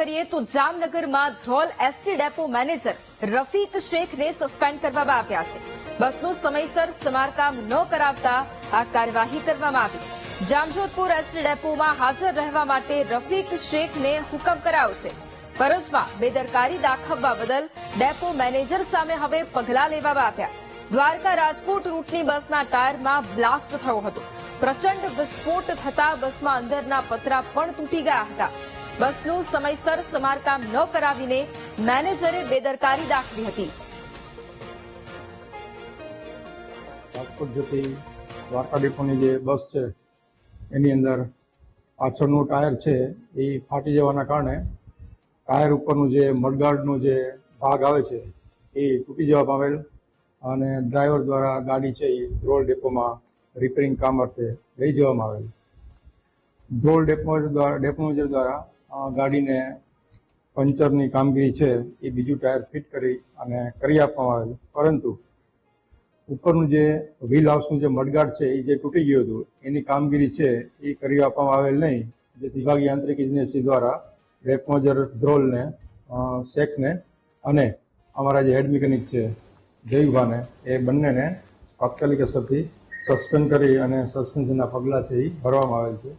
કરીએ તો જામનગરમાં Dhrol ST depot manager Rafiq શેખને suspend કરવામાં આવ્યા છે. બસનું સમયસર સમારકામ ન કરાવતા આ કાર્યવાહી કરવામાં આવી. જામજોધપુર એસટી ડેપોમાં હાજર રહેવા માટે રફીક શેખને હુકમ કરાયો છે ફરજમાં બેદરકારી દાખવવા બદલ ડેપો મેનેજર સામે હવે પગલાં લેવામાં આવ્યા. દ્વારકા રાજકોટ રૂટની બસના ટાયરમાં બ્લાસ્ટ થયો હતો. પ્રચંડ વિસ્ફોટ થતા બસમાં અંદરના પતરા પણ તૂટી ગયા હતા. બસનું સમયસર સમારકામ ન કરાવીને મેનેજરે બેદરકારી દાખવી હતી. રાજકોટ જતી દ્વારકા ડેપોની જે બસ છે, એની અંદર પાછળનું ટાયર છે, એ ફાટી જવાના કારણે ટાયર ઉપરનું જે મડગાર્ડનો જે ભાગ આવે છે, એ તૂટી જવા પામેલ અને ડ્રાઈવર દ્વારા ગાડી છે, એ ધ્રોલ ડેપોમાં રિપેરિંગ કામ અર્થે લઈ જવામાં આવેલ. ધ્રોલ ડેપો ડેપો દ્વારા ગાડીને પંચરની કામગીરી છે એ બીજું ટાયર ફિટ કરી અને કરી આપવામાં આવેલું. પરંતુ ઉપરનું જે વ્હીલ હાઉસનું જે મડગાર્ડ છે એ જે તૂટી ગયું હતું, એની કામગીરી છે એ કરી આપવામાં આવેલ નહીં. જે વિભાગીય યાંત્રિક એજન્સી દ્વારા રેકમોજર ધ્રોલને શેખને અને અમારા જે હેડ મિકેનિક છે જયુભાને એ બંનેને તાત્કાલિક અસરથી સસ્પેન્ડ કરી અને સસ્પેન્શનના પગલાં છે એ ભરવામાં આવેલ છે.